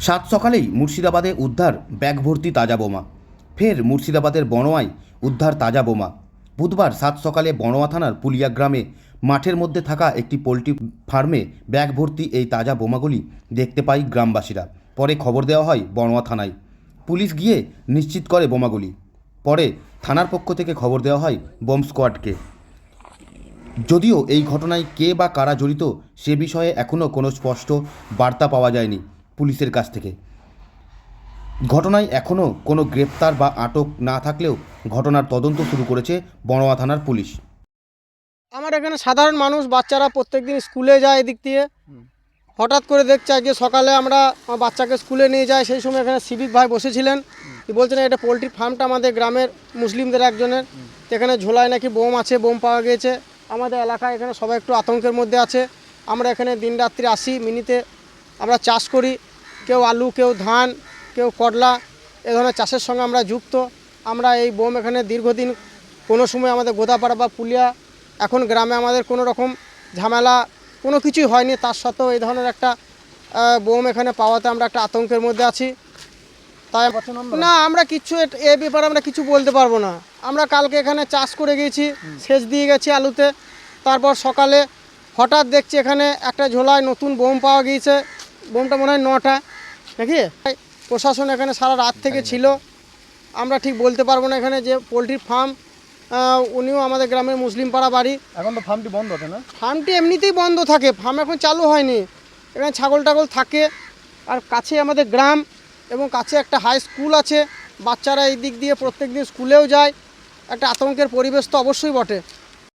সাত সকালেই মুর্শিদাবাদে উদ্ধার ব্যাগ ভর্তি তাজা বোমা। ফের মুর্শিদাবাদের বড়োয়ায় উদ্ধার তাজা বোমা। বুধবার সাত সকালে বড়োয়া থানার পুলিয়া গ্রামে মাঠের মধ্যে থাকা একটি পোলট্রি ফার্মে ব্যাগ ভর্তি এই তাজা বোমাগুলি দেখতে পায় গ্রামবাসীরা। পরে খবর দেওয়া হয় বড়োয়া থানায়। পুলিশ গিয়ে নিশ্চিত করে বোমাগুলি। পরে থানার পক্ষ থেকে খবর দেওয়া হয় বোম স্কোয়াডকে। যদিও এই ঘটনায় কে বা কারা জড়িত সে বিষয়ে এখনও কোনো স্পষ্ট বার্তা পাওয়া যায়নি। পুলিশের কাছ থেকে। ঘটনায় এখনও কোনো গ্রেপ্তার বা আটক না থাকলেও ঘটনার তদন্ত শুরু করেছে বড়োয়া থানার পুলিশ। আমার এখানে সাধারণ মানুষ, বাচ্চারা প্রত্যেকদিন স্কুলে যায় এদিক দিয়ে। হঠাৎ করে দেখছে আজকে সকালে আমরা বাচ্চাকে স্কুলে নিয়ে যাই, সেই সময় এখানে সিভিক ভাই বসেছিলেন। বলছেন, এটা পোলট্রি ফার্মটা আমাদের গ্রামের মুসলিমদের একজনের। এখানে ঝোলায় নাকি বোম আছে, বোম পাওয়া গিয়েছে। আমাদের এলাকায় এখানে সবাই একটু আতঙ্কের মধ্যে আছে। আমরা এখানে দিন রাত্রি আসি, মিনিতে আমরা চাষ করি। কেউ আলু কেউ ধান কেউ করলা এ ধরনের চাষের সঙ্গে আমরা যুক্ত। আমরা এই বোম এখানে দীর্ঘদিন কোনো সময় আমাদের গোদাপাড়া বা পুলিয়া এখন গ্রামে আমাদের কোনো রকম ঝামেলা কোনো কিছুই হয়নি। তার সত্ত্বেও এই ধরনের একটা বোম এখানে পাওয়াতে আমরা একটা আতঙ্কের মধ্যে আছি। তাই না আমরা এট- এ ব্যাপারে আমরা কিছু বলতে পারব না। আমরা কালকে এখানে চাষ করে গিয়েছি সেচ দিয়ে গেছি আলুতে। তারপর সকালে হঠাৎ দেখছি এখানে একটা ঝোলায় নতুন বোম পাওয়া গিয়েছে। বোমটা মনে হয় নটা। নাকি? প্রশাসন এখানে সারা রাত থেকে ছিল। আমরা ঠিক বলতে পারব না এখানে যে পোলট্রি ফার্ম উনিও আমাদের গ্রামের মুসলিম পাড়া বাড়ি। এখন তো ফার্মটি বন্ধ আছে না? ফার্মটি এমনিতেই বন্ধ থাকে ফার্ম এখন চালু হয়নি। এখানে ছাগল টাগল থাকে আর কাছে আমাদের গ্রাম এবং কাছে একটা হাই স্কুল আছে। বাচ্চারা এই দিক দিয়ে প্রত্যেক দিন স্কুলেও যায়। একটা আতঙ্কের পরিবেশ তো অবশ্যই বটে।